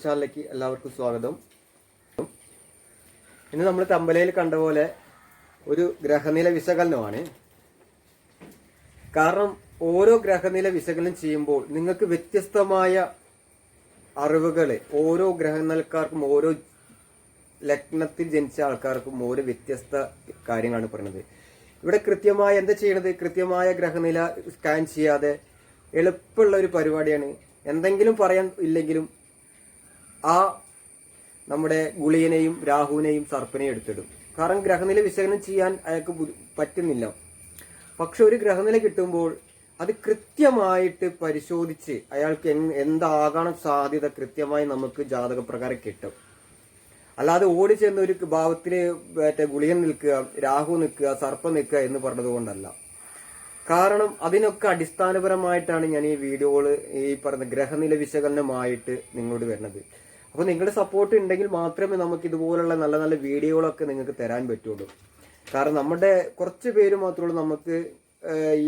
YouTube ചാനലിലേക്ക് എല്ലാവർക്കും സ്വാഗതം. ഇന്ന് നമ്മൾ തമ്പലയിൽ കണ്ട പോലെ ഒരു ഗ്രഹനില വിശകലനമാണ്. കാരണം ഓരോ ഗ്രഹനില വിശകലനം ചെയ്യുമ്പോൾ നിങ്ങൾക്ക് വ്യത്യസ്തമായ അറിവുകൾ ഓരോ ഗ്രഹനിലക്കാർക്കും ഓരോ ലഗ്നത്തിൽ ജനിച്ച ആൾക്കാർക്കും ഓരോ വ്യത്യസ്ത കാര്യങ്ങളാണ് പറയുന്നത്. ഇവിടെ കൃത്യമായ എന്താ ചെയ്യണത്? കൃത്യമായ ഗ്രഹനില സ്കാൻ ചെയ്യാതെ എളുപ്പമുള്ള ഒരു പരിപാടിയാണ്. എന്തെങ്കിലും പറയാൻ ഇല്ലെങ്കിലും ആ നമ്മുടെ ഗുളിയനെയും രാഹുവിനെയും സർപ്പനെയും എടുത്തിടും. കാരണം ഗ്രഹനില വിശകലനം ചെയ്യാൻ അയാൾക്ക് പറ്റുന്നില്ല. പക്ഷെ ഒരു ഗ്രഹനില കിട്ടുമ്പോൾ അത് കൃത്യമായിട്ട് പരിശോധിച്ച് അയാൾക്ക് എന്താകാൻ സാധ്യത കൃത്യമായി നമുക്ക് ജാതകപ്രകാരം കിട്ടും. അല്ലാതെ ഓടി ചെന്ന് ഒരു ഭാവത്തിൽ മറ്റേ ഗുളിയൻ നിൽക്കുക രാഹു നിൽക്കുക സർപ്പം നിൽക്കുക എന്ന് പറഞ്ഞതുകൊണ്ടല്ല കാരണം അതിനൊക്കെ അടിസ്ഥാനപരമായിട്ടാണ് ഞാൻ ഈ വീഡിയോകൾ ഈ പറഞ്ഞ ഗ്രഹനില വിശകലനമായിട്ട് നിങ്ങളോട് വരുന്നത്. അപ്പൊ നിങ്ങളുടെ സപ്പോർട്ട് ഉണ്ടെങ്കിൽ മാത്രമേ നമുക്ക് ഇതുപോലുള്ള നല്ല നല്ല വീഡിയോകളൊക്കെ നിങ്ങൾക്ക് തരാൻ പറ്റുള്ളൂ. കാരണം നമ്മുടെ കുറച്ച് പേര് മാത്രമേ നമുക്ക്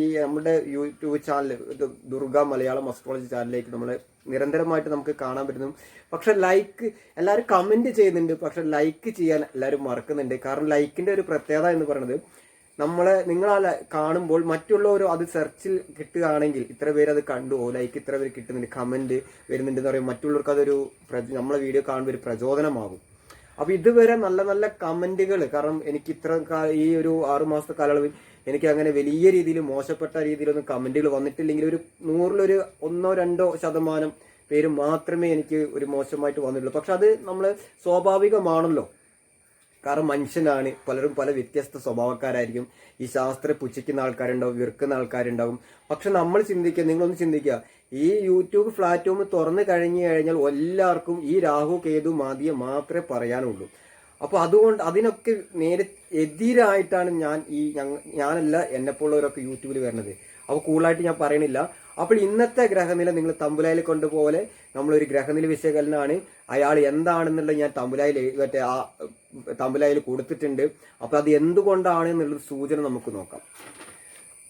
ഈ നമ്മുടെ YouTube channel Durga Malayalam astrology ചാനലിലേക്ക് നമ്മൾ നിരന്തരമായിട്ട് നമുക്ക് കാണാൻ പറ്റുന്നു. പക്ഷെ ലൈക്ക് എല്ലാവരും കമന്റ് ചെയ്യുന്നുണ്ട്. പക്ഷെ ലൈക്ക് ചെയ്യാൻ എല്ലാവരും മറക്കുന്നുണ്ട്. കാരണം ലൈക്കിന്റെ ഒരു പ്രത്യേകത എന്ന് പറയുന്നത് നമ്മളെ നിങ്ങൾ കാണുമ്പോൾ മറ്റുള്ളവർ അത് സെർച്ചിൽ കിട്ടുകയാണെങ്കിൽ ഇത്ര പേര് അത് കണ്ടു ലൈക്ക് ഇത്ര പേര് കിട്ടുന്നുണ്ട് കമന്റ് വരുന്നുണ്ട് എന്ന് പറയും മറ്റുള്ളവർക്ക് അതൊരു നമ്മളെ വീഡിയോ കാണുമ്പോൾ ഒരു പ്രചോദനമാകും. അപ്പൊ ഇതുവരെ നല്ല നല്ല കമന്റുകൾ കാരണം എനിക്ക് ഇത്ര ഈ ഒരു ആറു മാസത്തെ കാലയളവിൽ എനിക്ക് അങ്ങനെ വലിയ രീതിയിൽ മോശപ്പെട്ട രീതിയിലൊന്നും കമന്റുകൾ വന്നിട്ടില്ലെങ്കിൽ ഒരു നൂറിലൊരു ഒന്നോ രണ്ടോ ശതമാനം പേര് മാത്രമേ എനിക്ക് ഒരു മോശമായിട്ട് വന്നിട്ടുള്ളൂ. പക്ഷെ അത് നമ്മൾ സ്വാഭാവികമാണല്ലോ. കാരണം മനുഷ്യനാണ്. പലരും പല വ്യത്യസ്ത സ്വഭാവക്കാരായിരിക്കും. ഈ ശാസ്ത്രം പുച്ഛിക്കുന്ന ആൾക്കാരുണ്ടാവും വെറുക്കുന്ന ആൾക്കാരുണ്ടാവും. പക്ഷെ നമ്മൾ ചിന്തിക്കുക നിങ്ങളൊന്ന് ചിന്തിക്കുക. ഈ യൂട്യൂബ് പ്ലാറ്റ്ഫോം തുറന്നു കഴിഞ്ഞു കഴിഞ്ഞാൽ എല്ലാവർക്കും ഈ രാഹു കേതു മാതിയെ മാത്രമേ പറയാനുള്ളൂ. അപ്പൊ അതുകൊണ്ട് അതിനൊക്കെ നേരെ എതിരായിട്ടാണ് ഞാൻ ഈ ഞാനല്ല എന്നെപ്പോലുള്ളവരൊക്കെ യൂട്യൂബിൽ വരുന്നത്. അപ്പൊ കൂടുതലായിട്ട് ഞാൻ പറയണില്ല. അപ്പോൾ ഇന്നത്തെ ഗ്രഹനില നിങ്ങൾ തമ്പുലായിൽ കൊണ്ടുപോലെ നമ്മളൊരു ഗ്രഹനില വിശകലനമാണ് അയാൾ എന്താണെന്നുള്ളത് ഞാൻ തമ്പുലായിൽ മറ്റേ ആ തമ്പുലായിൽ കൊടുത്തിട്ടുണ്ട്. അപ്പോൾ അത് എന്തുകൊണ്ടാണ് എന്നുള്ളത് സൂചന നമുക്ക് നോക്കാം.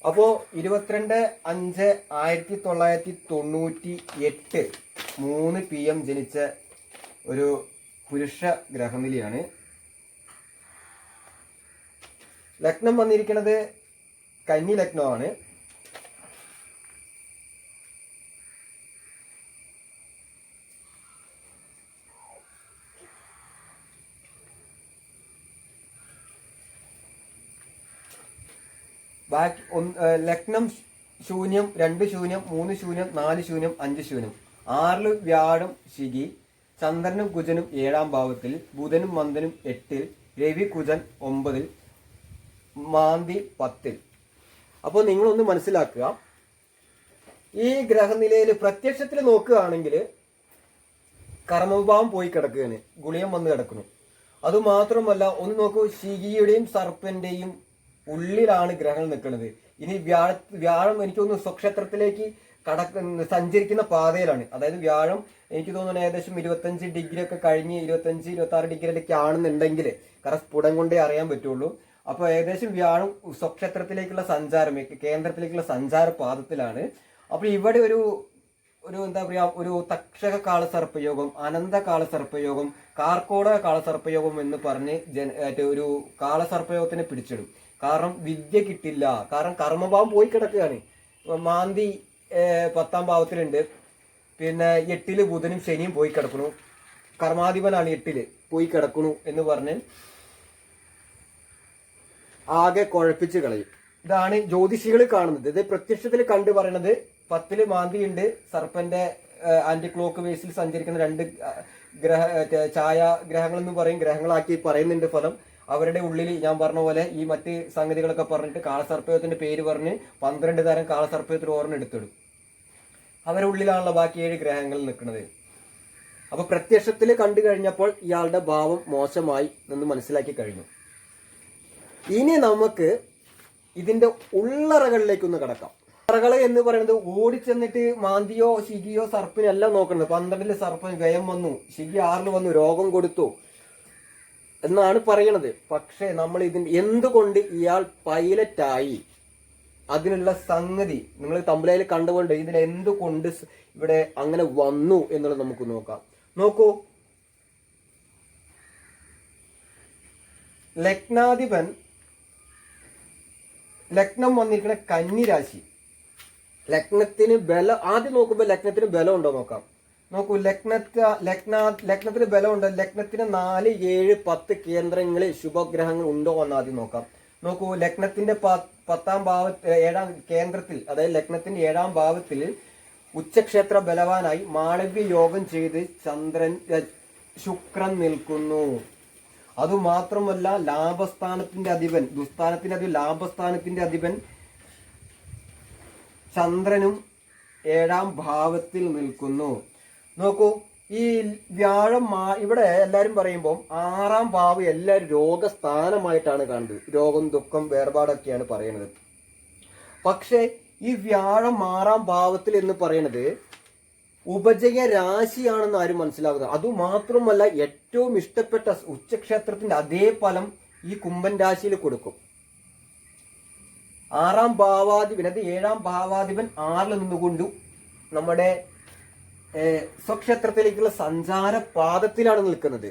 അപ്പോൾ ഇരുപത്തിരണ്ട് അഞ്ച് ആയിരത്തി തൊള്ളായിരത്തി തൊണ്ണൂറ്റി എട്ട് മൂന്ന് പി എം ജനിച്ച ഒരു പുരുഷ ഗ്രഹനിലയാണ്. ലഗ്നം വന്നിരിക്കുന്നത് കന്നി ലഗ്നമാണ്. ബാക്കി ഒന്ന് ലഗ്നം ശൂന്യം രണ്ട് ശൂന്യം മൂന്ന് ശൂന്യം നാല് ശൂന്യം അഞ്ച് ശൂന്യം. ആറിൽ വ്യാഴം ശിഖി ചന്ദ്രനും കുജനും ഏഴാം ഭാവത്തിൽ ബുധനും മന്ദനും എട്ടിൽ രവി കുജൻ ഒമ്പതിൽ മാന്തി പത്തിൽ. അപ്പോൾ നിങ്ങളൊന്ന് മനസ്സിലാക്കുക. ഈ ഗ്രഹനിലയിൽ പ്രത്യക്ഷത്തിൽ നോക്കുകയാണെങ്കിൽ കർമ്മഭാവം പോയി കിടക്കുകയാണ്. ഗുളിയം വന്ന് കിടക്കുന്നു. അതുമാത്രമല്ല ഒന്ന് നോക്കൂ ശിഖിയുടെയും സർപ്പന്റെയും ഉള്ളിലാണ് ഗ്രഹങ്ങൾ നിൽക്കുന്നത്. ഇനി വ്യാഴ വ്യാഴം എനിക്ക് തോന്നുന്നു സ്വക്ഷേത്രത്തിലേക്ക് കടക്ക സഞ്ചരിക്കുന്ന പാതയിലാണ്. അതായത് വ്യാഴം എനിക്ക് തോന്നുന്നു ഏകദേശം ഇരുപത്തഞ്ച് ഡിഗ്രി ഒക്കെ കഴിഞ്ഞ് ഇരുപത്തഞ്ച് ഇരുപത്തി ആറ് ഡിഗ്രിയിലേക്ക് ആണെന്നുണ്ടെങ്കിൽ കാരണം സ്ഫുടം കൊണ്ടേ അറിയാൻ പറ്റുള്ളൂ. അപ്പോൾ ഏകദേശം വ്യാഴം സ്വക്ഷേത്രത്തിലേക്കുള്ള സഞ്ചാരം കേന്ദ്രത്തിലേക്കുള്ള സഞ്ചാര പാദത്തിലാണ്. അപ്പോൾ ഇവിടെ ഒരു ഒരു എന്താ പറയാ ഒരു തക്ഷക കാള സർപ്പയോഗം അനന്ത കാള സർപ്പയോഗം കാർക്കോട കാള സർപ്പയോഗം എന്ന് പറഞ്ഞ് ജന ഒരു കാള സർപ്പയോഗത്തിനെ പിടിച്ചിടും. കാരണം വിദ്യ കിട്ടില്ല. കാരണം കർമ്മഭാവം പോയി കിടക്കുകയാണ്. മാന്തി പത്താം ഭാവത്തിലുണ്ട്. പിന്നെ എട്ടിൽ ബുധനും ശനിയും പോയി കിടക്കണു. കർമാധിപനാണ് എട്ടിൽ. പോയി കിടക്കണു എന്ന് പറഞ്ഞ് ആകെ കുഴപ്പിച്ച് കളയും. ഇതാണ് ജ്യോതിഷികൾ കാണുന്നത്. ഇത് പ്രത്യക്ഷത്തിൽ കണ്ടു പറയണത് പത്തിൽ മാന്തിയുണ്ട്. സർപ്പന്റെ ആന്റി ക്ലോക്ക് വേസിൽ സഞ്ചരിക്കുന്ന രണ്ട് ഗ്രഹ ഛായ ഗ്രഹങ്ങൾ എന്ന് പറയും. ഗ്രഹങ്ങളാക്കി പറയുന്നുണ്ട് ഫലം. അവരുടെ ഉള്ളിൽ ഞാൻ പറഞ്ഞ പോലെ ഈ മറ്റ് സംഗതികളൊക്കെ പറഞ്ഞിട്ട് കാളസർപ്പയത്തിന്റെ പേര് പറഞ്ഞ് പന്ത്രണ്ട് തരം കാളസർപ്പയത്തിൽ ഓർമ്മ എടുത്തിടും. അവരുടെ ഉള്ളിലാണല്ലോ ബാക്കി ഏഴ് ഗ്രഹങ്ങൾ നിൽക്കുന്നത്. അപ്പൊ പ്രത്യക്ഷത്തിൽ കണ്ടു കഴിഞ്ഞപ്പോൾ ഇയാളുടെ ഭാവം മോശമായി എന്ന് മനസ്സിലാക്കി കഴിഞ്ഞു. ഇനി നമുക്ക് ഇതിന്റെ ഉള്ളറകളിലേക്കൊന്ന് കിടക്കാം. ഉള്ളറകൾ എന്ന് പറയുന്നത് ഓടിച്ചെന്നിട്ട് മാന്തിയോ ശിഖിയോ സർപ്പിനെല്ലാം നോക്കുന്നത് പന്ത്രണ്ടിൽ സർപ്പം വ്യയം വന്നു ശിഖി ആറിൽ വന്നു രോഗം കൊടുത്തു. എന്നാണ് പറയണത്. പക്ഷേ നമ്മൾ ഇതിന് എന്തുകൊണ്ട് ഇയാൾ പൈലറ്റായി? അതിനുള്ള സംഗതി നിങ്ങൾ തമ്പലയിൽ കണ്ടുകൊണ്ട് ഇതിൽ എന്തുകൊണ്ട് ഇവിടെ അങ്ങനെ വന്നു എന്നുള്ളത് നമുക്ക് നോക്കാം. നോക്കൂ. ലഗ്നാധിപൻ ലഗ്നം വന്നിരിക്കുന്ന കന്നിരാശി ലഗ്നത്തിന് ബല ആദ്യം നോക്കുമ്പോൾ ലഗ്നത്തിന് ബലം ഉണ്ടോ നോക്കാം. നോക്കൂ ലഗ്നത്ത് ലഗ്ന ലഗ്നത്തിന് ബലമുണ്ട്. ലഗ്നത്തിന് നാല് ഏഴ് പത്ത് കേന്ദ്രങ്ങളിൽ ശുഭഗ്രഹങ്ങൾ ഉണ്ടോ എന്ന് ആദ്യം നോക്കാം. നോക്കൂ ലഗ്നത്തിന്റെ പത്താം ഭാവ ഏഴാം കേന്ദ്രത്തിൽ അതായത് ലഗ്നത്തിന്റെ ഏഴാം ഭാവത്തിൽ ഉച്ചക്ഷേത്ര ബലവാനായി മാളവ്യ യോഗം ചെയ്ത് ചന്ദ്രൻ ശുക്രൻ നിൽക്കുന്നു. അതുമാത്രമല്ല ലാഭസ്ഥാനത്തിന്റെ അധിപൻ ദുസ്ഥാനത്തിന്റെ അധിപൻ ലാഭസ്ഥാനത്തിന്റെ അധിപൻ ചന്ദ്രനും ഏഴാം ഭാവത്തിൽ നിൽക്കുന്നു. നോക്കൂ ഈ വ്യാഴം മാ- ഇവിടെ എല്ലാരും പറയുമ്പോൾ ആറാം ഭാവ് എല്ലാവരും രോഗസ്ഥാനമായിട്ടാണ് കണ്ടത്. രോഗം ദുഃഖം വേർപാടൊക്കെയാണ് പറയുന്നത്. പക്ഷേ ഈ വ്യാഴം ആറാം ഭാവത്തിൽ എന്ന് പറയുന്നത് ഉപജയ രാശിയാണെന്ന് ആരും മനസ്സിലാക്കുന്നത് അതുമാത്രമല്ല ഏറ്റവും ഇഷ്ടപ്പെട്ട ഉച്ചക്ഷേത്രത്തിന്റെ അതേ ഫലം ഈ കുംഭൻ രാശിയിൽ കൊടുക്കും. ആറാം ഭാവാധിപൻ അത് ഏഴാം ഭാവാധിപൻ ആറിൽ നിന്നുകൊണ്ടു നമ്മുടെ സ്വക്ഷേത്രത്തിലേക്കുള്ള സഞ്ചാര പാദത്തിലാണ് നിൽക്കുന്നത്.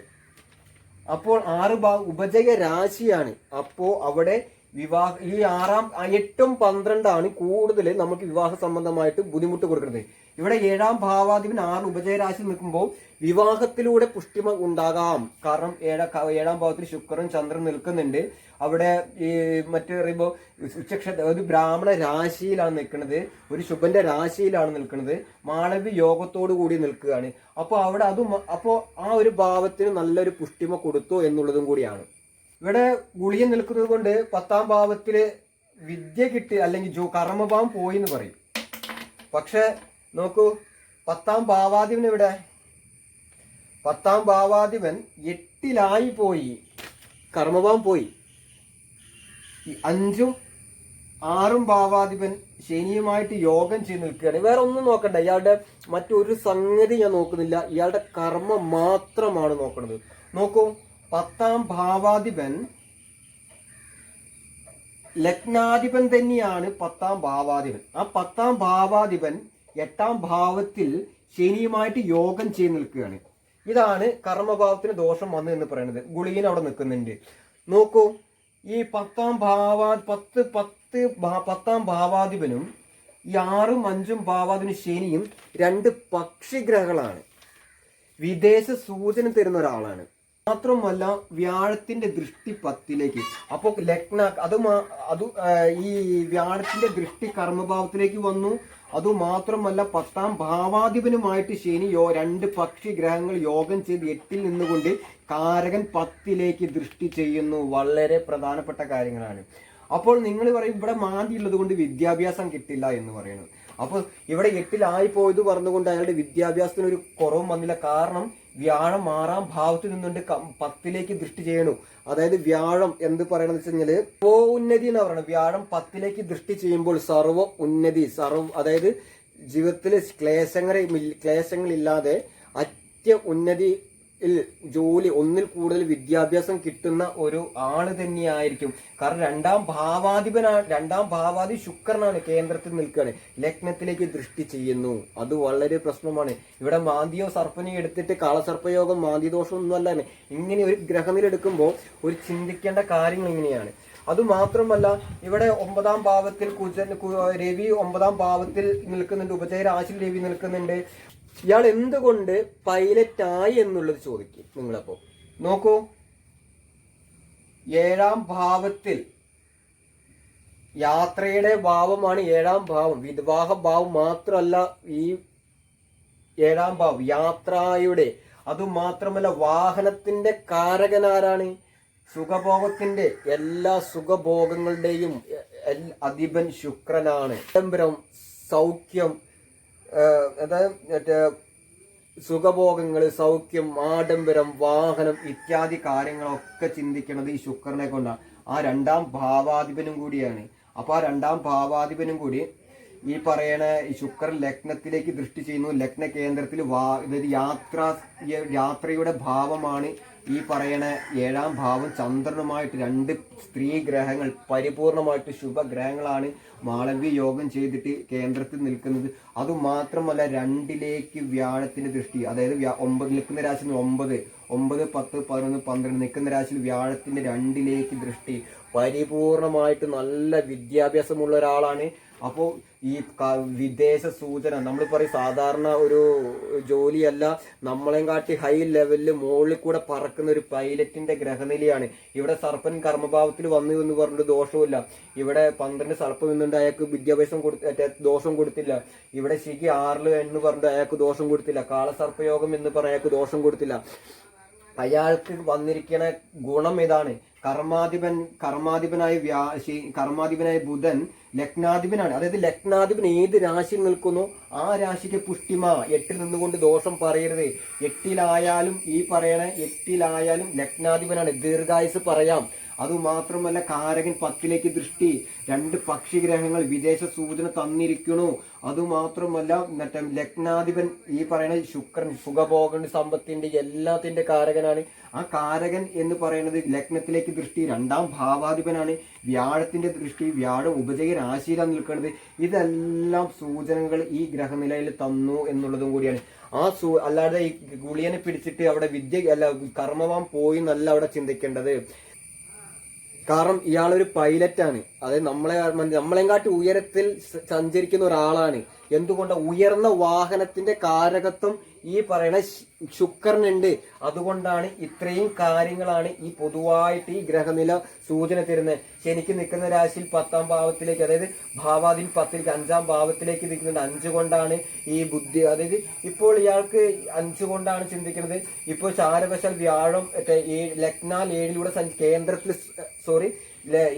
അപ്പോൾ ആറ് ഭാ ഉപജയ രാശിയാണ്. അപ്പോ അവിടെ വിവാഹ ഈ ആറാം എട്ടും പന്ത്രണ്ടാണ് കൂടുതൽ നമുക്ക് വിവാഹ സംബന്ധമായിട്ട് ബുദ്ധിമുട്ട് കൊടുക്കുന്നത്. ഇവിടെ ഏഴാം ഭാവാധിപൻ ആറ് ഉപജയരാശി നിൽക്കുമ്പോൾ വിവാഹത്തിലൂടെ പുഷ്ടിമ ഉണ്ടാകാം. കാരണം ഏഴ ഏഴാം ഭാവത്തിൽ ശുക്രൻ ചന്ദ്രൻ നിൽക്കുന്നുണ്ട്. അവിടെ ഈ മറ്റു പറയുമ്പോൾ ഉച്ചക്ഷ ഒരു ബ്രാഹ്മണ രാശിയിലാണ് നിൽക്കുന്നത്. ഒരു ശുഭന്റെ രാശിയിലാണ് നിൽക്കുന്നത്. മാളവി യോഗത്തോടു കൂടി നിൽക്കുകയാണ്. അപ്പോൾ അവിടെ അതും അപ്പോൾ ആ ഒരു ഭാവത്തിന് നല്ലൊരു പുഷ്ടിമ കൊടുത്തു എന്നുള്ളതും കൂടിയാണ്. ഇവിടെ ഗുളിയൻ നിൽക്കുന്നത് കൊണ്ട് പത്താം ഭാവത്തിൽ വിദ്യ കിട്ടി അല്ലെങ്കിൽ ജോ കർമ്മഭാവം പോയി എന്ന് പറയും. പക്ഷെ നോക്കൂ പത്താം ഭാവാധിപൻ ഇവിടെ പത്താം ഭാവാധിപൻ എട്ടിലായി പോയി. കർമ്മഭാവം പോയി. ഈ അഞ്ചും ആറും ഭാവാധിപൻ ശനിയുമായിട്ട് യോഗം ചെയ്ത് നിൽക്കുകയാണ്. വേറെ ഒന്നും നോക്കണ്ട. ഇയാളുടെ മറ്റൊരു സംഗതി ഞാൻ നോക്കുന്നില്ല. ഇയാളുടെ കർമ്മം മാത്രമാണ് നോക്കുന്നത്. നോക്കൂ പത്താം ഭാവാധിപൻ ലഗ്നാധിപൻ തന്നെയാണ് പത്താം ഭാവാധിപൻ. ആ പത്താം ഭാവാധിപൻ എട്ടാം ഭാവത്തിൽ ശനിയുമായിട്ട് യോഗം ചെയ്ത് നിൽക്കുകയാണ്. ഇതാണ് കർമ്മഭാവത്തിന് ദോഷം വന്നു എന്ന് പറയുന്നത്. ഗുളികൻ അവിടെ നിൽക്കുന്നുണ്ട്. നോക്കൂ ഈ പത്താം ഭാവാ പത്ത് പത്ത് പത്താം ഭാവാധിപനും ഈ ആറും അഞ്ചും ഭാവാധിപനും ശനിയും രണ്ട് പക്ഷിഗ്രഹങ്ങളാണ്. വിദേശ സൂചന തരുന്ന ഒരാളാണ്. മാത്രമല്ല വ്യാഴത്തിന്റെ ദൃഷ്ടി പത്തിലേക്ക് അപ്പോൾ ലഗ്ന അത് അത് ഈ വ്യാഴത്തിന്റെ ദൃഷ്ടി കർമ്മഭാവത്തിലേക്ക് വന്നു. അതുമാത്രമല്ല പത്താം ഭാവാധിപനുമായിട്ട് ശനി യോ രണ്ട് പക്ഷി ഗ്രഹങ്ങൾ യോഗം ചെയ്ത് എട്ടിൽ നിന്നുകൊണ്ട് കാരകൻ പത്തിലേക്ക് ദൃഷ്ടി ചെയ്യുന്നു. വളരെ പ്രധാനപ്പെട്ട കാര്യങ്ങളാണ്. അപ്പോൾ നിങ്ങൾ പറയും ഇവിടെ മാന്തി ഉള്ളത് കൊണ്ട് വിദ്യാഭ്യാസം കിട്ടില്ല എന്ന് പറയുന്നത് അപ്പോൾ ഇവിടെ എട്ടിലായി പോയത് പറഞ്ഞുകൊണ്ട് അയാളുടെ വിദ്യാഭ്യാസത്തിന് ഒരു കുറവും വന്നില്ല. കാരണം വ്യാഴം ആറാം ഭാവത്തിൽ നിന്നുകൊണ്ട് പത്തിലേക്ക് ദൃഷ്ടി ചെയ്യണു. അതായത് വ്യാഴം എന്ത് പറയണെന്ന് വെച്ച് കഴിഞ്ഞാൽ സർവോ ഉന്നതി എന്ന് പറയുന്നത് വ്യാഴം പത്തിലേക്ക് ദൃഷ്ടി ചെയ്യുമ്പോൾ സർവ ഉന്നതി സർവ അതായത് ജീവിതത്തിൽ ക്ലേശങ്ങളെ ക്ലേശങ്ങളില്ലാതെ അത്യ ഉന്നതി ജോലി ഒന്നിൽ കൂടുതൽ വിദ്യാഭ്യാസം കിട്ടുന്ന ഒരു ആൾ തന്നെയായിരിക്കും. കാരണം രണ്ടാം ഭാവാധിപനാണ് രണ്ടാം ഭാവാധി ശുക്രനാണ് കേന്ദ്രത്തിൽ നിൽക്കുകയാണ്. ലഗ്നത്തിലേക്ക് ദൃഷ്ടി ചെയ്യുന്നു. അത് വളരെ പ്രശ്നമാണ്. ഇവിടെ മാന്തിയോ സർപ്പനെയോ എടുത്തിട്ട് കാളസർപ്പയോഗം മാന്തിദോഷം ഒന്നും അല്ല ഇങ്ങനെ ഒരു ഗ്രഹനില എടുക്കുമ്പോൾ ഒരു ചിന്തിക്കേണ്ട കാര്യങ്ങൾ ഇങ്ങനെയാണ്. അത് മാത്രമല്ല ഇവിടെ ഒമ്പതാം ഭാവത്തിൽ കുജൻ രവി ഒമ്പതാം ഭാവത്തിൽ നിൽക്കുന്നുണ്ട്. ഉപചയ രാശിയിൽ രവി നിൽക്കുന്നുണ്ട്. ഇയാൾ എന്തുകൊണ്ട് പൈലറ്റ് ആയി എന്നുള്ളത് ചോദിക്കും നിങ്ങളപ്പോ. നോക്കൂ. ഏഴാം ഭാവത്തിൽ യാത്രയുടെ ഭാവമാണ് ഏഴാം ഭാവം. വിവാഹ ഭാവം മാത്രമല്ല ഈ ഏഴാം ഭാവം. യാത്രയുടെ അതുമാത്രമല്ല വാഹനത്തിന്റെ കാരകനാരാണ്? സുഖഭോഗത്തിന്റെ എല്ലാ സുഖഭോഗങ്ങളുടെയും അധിപൻ ശുക്രനാണ്. ആഡംബരം സൗഖ്യം അതായത് മറ്റേ സുഖഭോഗങ്ങൾ സൗഖ്യം ആഡംബരം വാഹനം ഇത്യാദി കാര്യങ്ങളൊക്കെ ചിന്തിക്കുന്നത് ഈ ശുക്രനെ കൊണ്ടാണ് ആ രണ്ടാം ഭാവാധിപനും കൂടിയാണ്. അപ്പൊ ആ രണ്ടാം ഭാവാധിപനും കൂടി ഈ പറയണ ഈ ശുക്രൻ ലഗ്നത്തിലേക്ക് ദൃഷ്ടി ചെയ്യുന്നു. ലഗ്ന കേന്ദ്രത്തിൽ വാ യാത്ര യാത്രയുടെ ഭാവമാണ് ഈ പറയണ ഏഴാം ഭാവം ചന്ദ്രനുമായിട്ട് രണ്ട് സ്ത്രീ ഗ്രഹങ്ങൾ പരിപൂർണമായിട്ട് ശുഭഗ്രഹങ്ങളാണ് മാളവ്യ യോഗം ചെയ്തിട്ട് കേന്ദ്രത്തിൽ നിൽക്കുന്നത്. അതുമാത്രമല്ല രണ്ടിലേക്ക് വ്യാഴത്തിന്റെ ദൃഷ്ടി അതായത് ഒമ്പത് നിൽക്കുന്ന രാശി ഒമ്പത് ഒമ്പത് പത്ത് പതിനൊന്ന് പന്ത്രണ്ട് നിൽക്കുന്ന രാശിയിൽ വ്യാഴത്തിന്റെ രണ്ടിലേക്ക് ദൃഷ്ടി. പരിപൂർണമായിട്ട് നല്ല വിദ്യാഭ്യാസമുള്ള ഒരാളാണ് അപ്പോൾ ഈ വിദേശ സൂചന നമ്മൾ പറയും സാധാരണ ഒരു ജോലിയല്ല നമ്മളെയും കാട്ടി ഹൈ ലെവലിൽ മുകളിൽ കൂടെ പറക്കുന്ന ഒരു പൈലറ്റിന്റെ ഗ്രഹനിലയാണ്. ഇവിടെ സർപ്പൻ കർമ്മഭാവത്തിൽ വന്നു എന്ന് പറഞ്ഞിട്ട് ദോഷമില്ല ഇവിടെ പന്ത്രണ്ട് സർപ്പം നിന്നുണ്ട് അയാൾക്ക് വിദ്യാഭ്യാസം കൊടുത്ത ദോഷം കൊടുത്തില്ല. ഇവിടെ ശിഖി ആറിൽ എന്ന് പറഞ്ഞിട്ട് അയാൾക്ക് ദോഷം കൊടുത്തില്ല. കാളസർപ്പയോഗം എന്ന് പറഞ്ഞ അയാൾക്ക് ദോഷം കൊടുത്തില്ല. അയാൾക്ക് വന്നിരിക്കുന്ന ഗുണം ഇതാണ്. കർമാധിപൻ കർമാധിപനായ വ്യാശി കർമാധിപനായ ബുധൻ ലഗ്നാധിപനാണ്. അതായത് ലഗ്നാധിപൻ ഏത് രാശിയിൽ നിൽക്കുന്നു? ആ രാശിക്ക് പുഷ്ടിമ. എട്ടിൽ നിന്നുകൊണ്ട് ദോഷം പറയരുത്. എട്ടിലായാലും ഈ പറയണ എട്ടിലായാലും ലഗ്നാധിപനാണ്. ദീർഘായുസ് പറയാം. അതുമാത്രമല്ല കാരകൻ പത്തിലേക്ക് ദൃഷ്ടി. രണ്ട് പക്ഷിഗ്രഹങ്ങൾ വിദേശ സൂചന തന്നിരിക്കുന്നു. അതുമാത്രമല്ല മറ്റേ ലഗ്നാധിപൻ ഈ പറയണ ശുക്രൻ സുഖഭോഗ സമ്പത്തിന്റെ എല്ലാത്തിന്റെ കാരകനാണ്. ആ കാരകൻ എന്ന് പറയുന്നത് ലഗ്നത്തിലേക്ക് ദൃഷ്ടി രണ്ടാം ഭാവാധിപനാണ്. വ്യാഴത്തിന്റെ ദൃഷ്ടി വ്യാഴം ഉപജയ രാശിയിലാണ് നിൽക്കുന്നത്. ഇതെല്ലാം സൂചനകൾ ഈ ഗ്രഹനിലയിൽ തന്നു എന്നുള്ളതും കൂടിയാണ്. ആ സൂ അല്ലാതെ ഈ ഗുളിയനെ പിടിച്ചിട്ട് അവിടെ വിദ്യ അല്ല കർമ്മവാൻ പോയി എന്നല്ല അവിടെ ചിന്തിക്കേണ്ടത്. കാരണം ഇയാളൊരു പൈലറ്റാണ്. അതായത് നമ്മളെ നമ്മളെങ്കാട്ടി ഉയരത്തിൽ സഞ്ചരിക്കുന്ന ഒരാളാണ്. എന്തുകൊണ്ട് ഉയർന്ന വാഹനത്തിന്റെ കാരകത്വം ഈ പറയുന്ന ശുക്രനുണ്ട്? അതുകൊണ്ടാണ് ഇത്രയും കാര്യങ്ങളാണ് ഈ പൊതുവായിട്ട് ഈ ഗ്രഹനില സൂചന തരുന്നത്. ശനിക്ക് നിൽക്കുന്ന രാശിയിൽ പത്താം ഭാവത്തിലേക്ക് അതായത് ഭാവാദിൻ പത്തിലേക്ക് അഞ്ചാം ഭാവത്തിലേക്ക് നിൽക്കുന്നുണ്ട്. അഞ്ച് കൊണ്ടാണ് ഈ ബുദ്ധി അതായത് ഇപ്പോൾ ഇയാൾക്ക് അഞ്ച് കൊണ്ടാണ് ചിന്തിക്കുന്നത്. ഇപ്പോൾ ചാരവശൽ വ്യാഴം ലഗ്നാൽ ഏഴിലൂടെ കേന്ദ്രത്തിൽ സോറി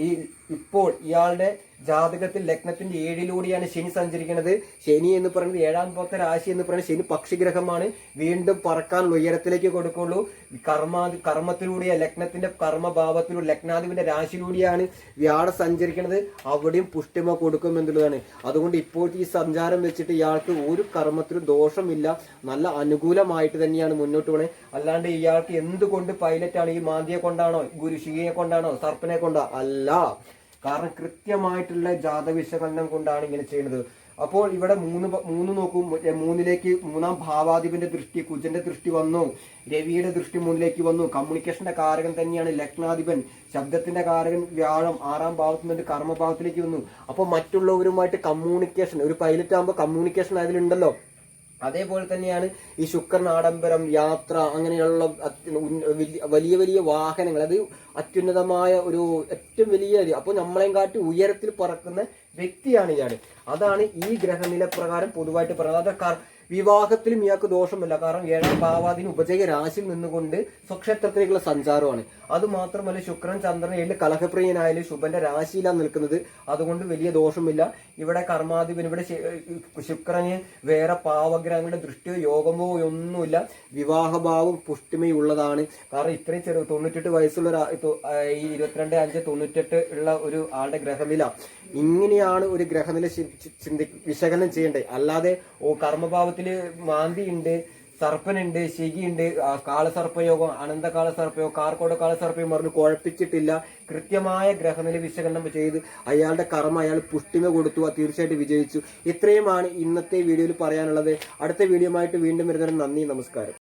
ഈ ഇപ്പോൾ ഇയാളുടെ ജാതകത്തിൽ ലഗ്നത്തിന്റെ ഏഴിലൂടെയാണ് ശനി സഞ്ചരിക്കുന്നത്. ശനി എന്ന് പറയുന്നത് ഏഴാം പത്ത രാശി എന്ന് പറയുന്നത് ശനി പക്ഷിഗ്രഹമാണ്. വീണ്ടും പറക്കാനുള്ള ഉയരത്തിലേക്ക് കൊടുക്കുള്ളൂ. കർമ്മ കർമ്മത്തിലൂടെ ലഗ്നത്തിന്റെ കർമ്മഭാവത്തിലൂടെ ലഗ്നാധിപന്റെ രാശിയിലൂടെയാണ് വ്യാഴ സഞ്ചരിക്കുന്നത്. അവിടെയും പുഷ്ടിമ കൊടുക്കും എന്നുള്ളതാണ്. അതുകൊണ്ട് ഇപ്പോഴത്തെ ഈ സഞ്ചാരം വെച്ചിട്ട് ഇയാൾക്ക് ഒരു കർമ്മത്തിലും ദോഷമില്ല. നല്ല അനുകൂലമായിട്ട് തന്നെയാണ് മുന്നോട്ട് പോണേ. അല്ലാണ്ട് ഇയാൾക്ക് എന്തുകൊണ്ട് പൈലറ്റാണ്? ഈ മാന്തിയെ കൊണ്ടാണോ ഗുരുശികയെ കൊണ്ടാണോ സർപ്പനെ കൊണ്ടോ? അല്ല. കാരണം കൃത്യമായിട്ടുള്ള ജാത വിശകലനം കൊണ്ടാണ് ഇങ്ങനെ ചെയ്യുന്നത്. അപ്പോൾ ഇവിടെ മൂന്ന് മൂന്ന് നോക്കും. മൂന്നിലേക്ക് മൂന്നാം ഭാവാധിപന്റെ ദൃഷ്ടി കുജന്റെ ദൃഷ്ടി വന്നു. രവിയുടെ ദൃഷ്ടി മൂന്നിലേക്ക് വന്നു. കമ്മ്യൂണിക്കേഷന്റെ കാരകൻ തന്നെയാണ് ലഗ്നാധിപൻ. ശബ്ദത്തിന്റെ കാരകൻ വ്യാഴം ആറാം ഭാവത്തിൽ നിന്ന് കർമ്മഭാവത്തിലേക്ക് വന്നു. അപ്പോൾ മറ്റുള്ളവരുമായിട്ട് കമ്മ്യൂണിക്കേഷൻ ഒരു പൈലറ്റ് ആകുമ്പോൾ കമ്മ്യൂണിക്കേഷൻ അതിലുണ്ടല്ലോ. അതേപോലെ തന്നെയാണ് ഈ ശുക്രൻ ആഡംബരം യാത്ര അങ്ങനെയുള്ള വലിയ- വലിയ വാഹനങ്ങൾ. അത് അത്യുന്നതമായ ഒരു ഏറ്റവും വലിയ അപ്പോൾ നമ്മളെയും കാട്ടി ഉയരത്തിൽ പറക്കുന്ന വ്യക്തിയാണ് ഇയാൾ അതാണ് ഈ ഗ്രഹനില പ്രകാരം പൊതുവായിട്ട് പറയുന്നത്. അത് വിവാഹത്തിലും ഇയാൾക്ക് ദോഷമല്ല. കാരണം ഏഴാം ഭാവാദിന് ഉപജയ രാശിയിൽ നിന്നുകൊണ്ട് സ്വക്ഷേത്രത്തിലേക്കുള്ള സഞ്ചാരമാണ്. അത് മാത്രമല്ല ശുക്രൻ ചന്ദ്രൻ ഏഴിൽ കലഹപ്രിയനായാലും ശുഭന്റെ രാശിയിലാണ് നിൽക്കുന്നത്. അതുകൊണ്ട് വലിയ ദോഷമില്ല. ഇവിടെ കർമാധിപൻ ഇവിടെ ശുക്രന് വേറെ പാവഗ്രഹങ്ങളുടെ ദൃഷ്ടിയോ യോഗമോ ഒന്നുമില്ല. വിവാഹഭാവം പുഷ്ടിമയുള്ളതാണ്. കാരണം ഇത്രയും ചെറു തൊണ്ണൂറ്റെട്ട് വയസ്സുള്ള ഈ ഇരുപത്തിരണ്ട് അഞ്ച് തൊണ്ണൂറ്റെട്ട് ഉള്ള ഒരു ആളുടെ ഗ്രഹനില. ഇങ്ങനെയാണ് ഒരു ഗ്രഹനില ചിന്തി വിശകലനം ചെയ്യേണ്ടത്. അല്ലാതെ ഓ കർമ്മഭാവത്തിൽ മാന്തി ഉണ്ട് സർപ്പനുണ്ട് ഉണ്ട് കാളസർപ്പയോഗം അനന്തകാല സർപ്പയോഗം കാർക്കോട കാളസർപ്പയോഗം പറഞ്ഞ് കുഴപ്പിച്ചിട്ടില്ല. കൃത്യമായ ഗ്രഹനില വിശകലനം ചെയ്ത് അയാളുടെ കർമ്മ അയാൾ പുഷ്ടിമ കൊടുത്തു തീർച്ചയായിട്ടും വിജയിച്ചു. ഇത്രയുമാണ് ഇന്നത്തെ വീഡിയോയിൽ പറയാനുള്ളത്. അടുത്ത വീഡിയോ ആയിട്ട് വീണ്ടും വരുന്നതിന് നന്ദി നമസ്കാരം.